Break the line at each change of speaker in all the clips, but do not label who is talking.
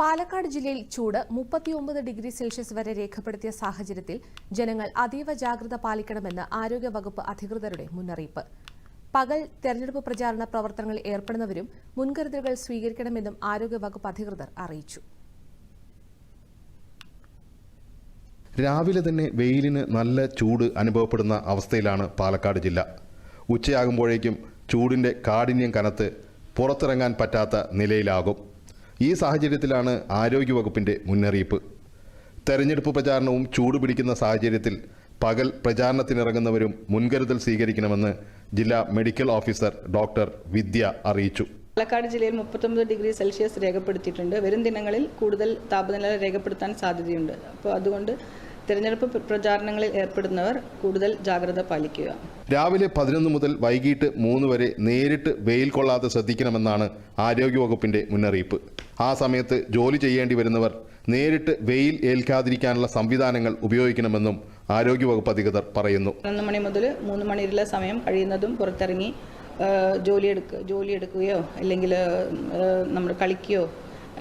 പാലക്കാട് ജില്ലയിൽ ചൂട് മുപ്പത്തിയൊമ്പത് degree Celsius വരെ രേഖപ്പെടുത്തിയ സാഹചര്യത്തിൽ ജനങ്ങൾ അതീവ ജാഗ്രത പാലിക്കണമെന്ന് ആരോഗ്യവകുപ്പ് അധികൃതരുടെ മുന്നറിയിപ്പ്. പകൽ തെരഞ്ഞെടുപ്പ് പ്രചാരണ പ്രവർത്തനങ്ങളിൽ ഏർപ്പെടുന്നവരും മുൻകരുതലുകൾ സ്വീകരിക്കണമെന്നും ആരോഗ്യവകുപ്പ് അധികൃതർ അറിയിച്ചു.
രാവിലെ തന്നെ വെയിലിന് നല്ല ചൂട് അനുഭവപ്പെടുന്ന അവസ്ഥയിലാണ് പാലക്കാട് ജില്ല. ഉച്ചയാകുമ്പോഴേക്കും ചൂടിന്റെ കാഠിന്യം കനത്ത് പുറത്തിറങ്ങാൻ പറ്റാത്ത നിലയിലാകും. ഈ സാഹചര്യത്തിലാണ് ആരോഗ്യവകുപ്പിന്റെ മുന്നറിയിപ്പ്. തെരഞ്ഞെടുപ്പ് പ്രചാരണവും ചൂടുപിടിക്കുന്ന സാഹചര്യത്തിൽ പകൽ പ്രചാരണത്തിനിറങ്ങുന്നവരും മുൻകരുതൽ സ്വീകരിക്കണമെന്ന് ജില്ലാ മെഡിക്കൽ ഓഫീസർ ഡോക്ടർ വിദ്യ അറിയിച്ചു.
പാലക്കാട് ജില്ലയിൽ മുപ്പത്തൊമ്പത് ഡിഗ്രി സെൽഷ്യസ് രേഖപ്പെടുത്തിയിട്ടുണ്ട്. വരും ദിനങ്ങളിൽ കൂടുതൽ താപനില രേഖപ്പെടുത്താൻ സാധ്യതയുണ്ട്. അപ്പോൾ അതുകൊണ്ട് തിരഞ്ഞെടുപ്പ് പ്ര- പ്രചാരണങ്ങളിൽ ഏർപ്പെടുന്നവർ കൂടുതൽ ജാഗ്രത പാലിക്കുക.
രാവിലെ പതിനൊന്ന് മുതൽ വൈകിട്ട് മൂന്ന് വരെ നേരിട്ട് വെയിൽ കൊള്ളാതെ ശ്രദ്ധിക്കണമെന്നാണ് ആരോഗ്യവകുപ്പിന്റെ മുന്നറിയിപ്പ്. ആ സമയത്ത് ജോലി ചെയ്യേണ്ടി വരുന്നവർ നേരിട്ട് വെയിൽ ഏൽക്കാതിരിക്കാനുള്ള സംവിധാനങ്ങൾ ഉപയോഗിക്കണമെന്നും ആരോഗ്യവകുപ്പ് അധികൃതർ പറയുന്നു.
പതിനൊന്ന് മണി മുതൽ മൂന്ന് മണി വരെയുള്ള സമയം കഴിയുന്നതും പുറത്തിറങ്ങി ജോലിയെടുക്കുക ജോലി എടുക്കുക ജോലി എടുക്കുകയോ അല്ലെങ്കിൽ നമ്മൾ കളിക്കുകയോ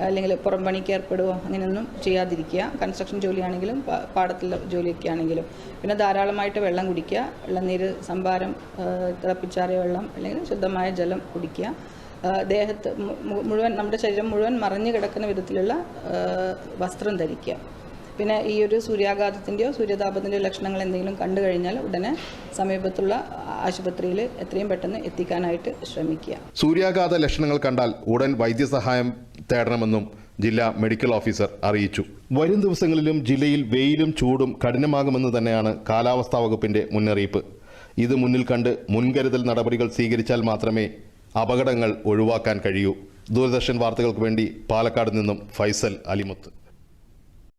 അല്ലെങ്കിൽ പുറം പണിക്ക് ഏർപ്പെടുകയോ അങ്ങനെയൊന്നും ചെയ്യാതിരിക്കുക. കൺസ്ട്രക്ഷൻ ജോലിയാണെങ്കിലും പാടത്തിലെ ജോലിയൊക്കെ ആണെങ്കിലും. പിന്നെ ധാരാളമായിട്ട് വെള്ളം കുടിക്കുക വെള്ളനീര് സംഭാരം തിളപ്പിച്ചാറിയ വെള്ളം അല്ലെങ്കിൽ ശുദ്ധമായ ജലം കുടിക്കുക. ദേഹത്ത് മുഴുവൻ നമ്മുടെ ശരീരം മുഴുവൻ മറഞ്ഞു കിടക്കുന്ന വിധത്തിലുള്ള വസ്ത്രം ധരിക്കുക. പിന്നെ ഈ ഒരു സൂര്യാഘാതത്തിന്റെയോ സൂര്യതാപത്തിന്റെയോ ലക്ഷണങ്ങൾ എന്തെങ്കിലും കണ്ടു കഴിഞ്ഞാൽ ഉടനെ സമീപത്തുള്ള ആശുപത്രിയിൽ എത്രയും പെട്ടെന്ന് എത്തിക്കാനായിട്ട് ശ്രമിക്കുക.
സൂര്യാഘാത ലക്ഷണങ്ങൾ കണ്ടാൽ ഉടൻ വൈദ്യസഹായം തേടണമെന്നും ജില്ലാ മെഡിക്കൽ ഓഫീസർ അറിയിച്ചു. വരും ദിവസങ്ങളിലും ജില്ലയിൽ വെയിലും ചൂടും കഠിനമാകുമെന്ന് തന്നെയാണ് കാലാവസ്ഥാ വകുപ്പിന്റെ മുന്നറിയിപ്പ്. ഇത് മുന്നിൽ കണ്ട് മുൻകരുതൽ നടപടികൾ സ്വീകരിച്ചാൽ മാത്രമേ അപകടങ്ങൾ ഒഴിവാക്കാൻ കഴിയൂ. ദൂരദർശൻ വാർത്തകൾക്ക് വേണ്ടി പാലക്കാട് നിന്നും ഫൈസൽ അലിമുത്ത്.